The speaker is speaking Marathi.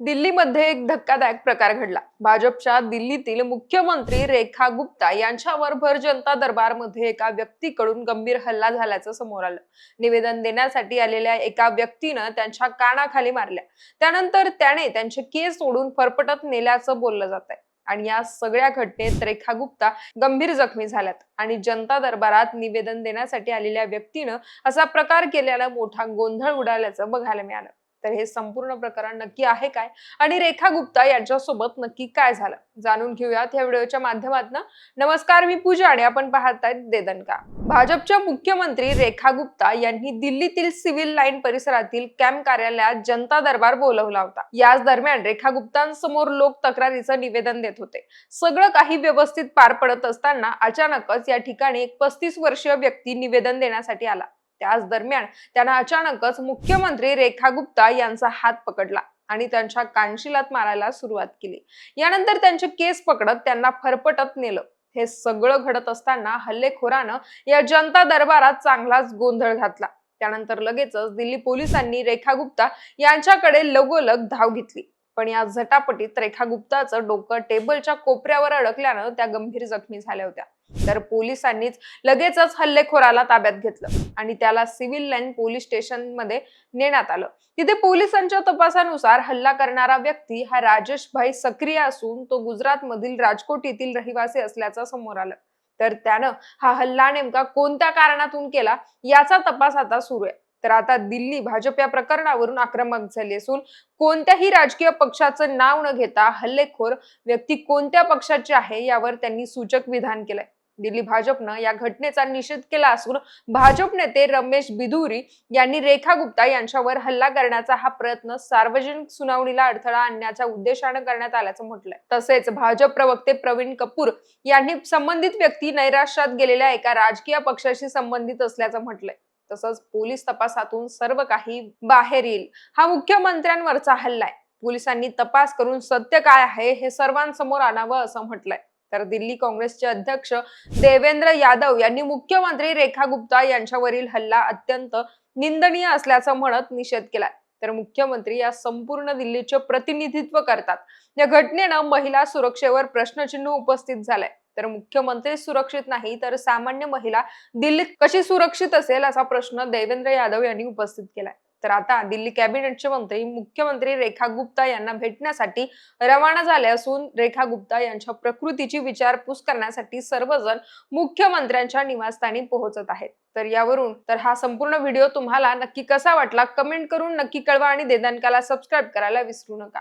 दिल्लीमध्ये एक धक्कादायक प्रकार घडला. भाजपच्या दिल्लीतील मुख्यमंत्री रेखा गुप्ता यांच्यावर भर जनता दरबारमध्ये एका व्यक्तीकडून गंभीर हल्ला झाल्याचं समोर आलं. निवेदन देण्यासाठी आलेल्या एका व्यक्तीनं त्यांच्या कानाखाली मारल्या. त्यानंतर त्याने त्यांचे केस ओढून फरफटत नेल्याचं बोललं जात आहे. आणि या सगळ्या घटनेत रेखा गुप्ता गंभीर जखमी झाल्यात. आणि जनता दरबारात निवेदन देण्यासाठी आलेल्या व्यक्तीनं असा प्रकार केल्यानं मोठा गोंधळ उडाल्याचं बघायला मिळालं. तर हे संपूर्ण प्रकरण नक्की आहे काय? आणि रेखा गुप्ता यांच्यासोबत नक्की काय झालं? जाणून घेऊयात या व्हिडिओच्या माध्यमातून. नमस्कार मी पूजा आणि आपण पाहतायत देदनका भाजपच्या मुख्यमंत्री रेखा गुप्ता यांनी दिल्लीतील सिव्हिल लाईन परिसरातील कॅम्प कार्यालयात जनता दरबार बोलवला होता. याच दरम्यान रेखा गुप्तांसमोर लोक तक्रारीचं निवेदन देत होते. सगळं काही व्यवस्थित पार पडत असताना अचानकच या ठिकाणी एक पस्तीस वर्षीय व्यक्ती निवेदन देण्यासाठी आला. त्याच दरम्यान त्यानं अचानकच मुख्यमंत्री रेखा गुप्ता यांचा हात पकडला आणि त्यांच्या कानशिलात मारायला सुरुवात केली. यानंतर त्यांचे केस पकडत त्यांना फरफटत नेलं. हे सगळं घडत असताना हल्लेखोरानं या जनता दरबारात चांगलाच गोंधळ घातला. त्यानंतर लगेचच दिल्ली पोलिसांनी रेखा गुप्ता यांच्याकडे लगोलग धाव घेतली. पण या झटापटीत रेखा गुप्ताचं डोकं टेबलच्या कोपऱ्यावर अडकल्यानं त्या गंभीर जखमी झाल्या होत्या. तर पोलिसांनीच लगेचच हल्लेखोराला ताब्यात घेतलं आणि त्याला सिव्हिल लाईन पोलीस स्टेशनमध्ये नेण्यात आलं. तिथे पोलिसांच्या तपासानुसार हल्ला करणारा व्यक्ती हा राजेश भाई सक्रिय असून तो गुजरात मधील राजकोट येथील रहिवासी असल्याचं समोर आलं. तर त्यानं हा हल्ला नेमका कोणत्या कारणातून केला याचा तपास आता सुरू आहे. तर आता दिल्ली भाजप या प्रकरणावरून आक्रमक झाली असून कोणत्याही राजकीय पक्षाचं नाव न घेता हल्लेखोर व्यक्ती कोणत्या पक्षाची आहे यावर त्यांनी सूचक विधान केलंय. दिल्ली भाजपनं या घटनेचा निषेध केला असून भाजप नेते रमेश बिधुरी यांनी रेखा गुप्ता यांच्यावर हल्ला करण्याचा हा प्रयत्न सार्वजनिक सुनावणीला अडथळा आणण्याच्या उद्देशानं करण्यात आल्याचं म्हटलंय. तसेच भाजप प्रवक्ते प्रवीण कपूर यांनी संबंधित व्यक्ती नैराश्यात गेलेल्या एका राजकीय पक्षाशी संबंधित असल्याचं म्हटलंय. तसंच पोलीस तपासातून सर्व काही बाहेर येईल. हा मुख्यमंत्र्यांवरचा हल्ला आहे. पोलिसांनी तपास करून सत्य काय आहे हे सर्वांसमोर आणावं असं म्हटलंय. तर दिल्ली काँग्रेसचे अध्यक्ष देवेंद्र यादव यांनी मुख्यमंत्री रेखा गुप्ता यांच्यावरील हल्ला अत्यंत निंदनीय असल्याचं म्हणत निषेध केलाय. तर मुख्यमंत्री या संपूर्ण दिल्लीचे प्रतिनिधित्व करतात. या घटनेनं महिला सुरक्षेवर प्रश्नचिन्ह उपस्थित झालंय. तर मुख्यमंत्री सुरक्षित नाही तर सामान्य महिला दिल्लीत कशी सुरक्षित असेल असा प्रश्न देवेंद्र यादव यांनी उपस्थित केलाय. तर आता दिल्ली कॅबिनेटचे मंत्री मुख्यमंत्री रेखा गुप्ता यांना भेटण्यासाठी रवाना झाले असून रेखा गुप्ता यांच्या प्रकृतीची विचारपूस करण्यासाठी सर्वजण मुख्यमंत्र्यांच्या निवासस्थानी पोहोचत आहेत. तर यावरून तर हा संपूर्ण व्हिडिओ तुम्हाला नक्की कसा वाटला? कमेंट करून नक्की कळवा आणि देदानकाला सबस्क्राईब करायला विसरू नका.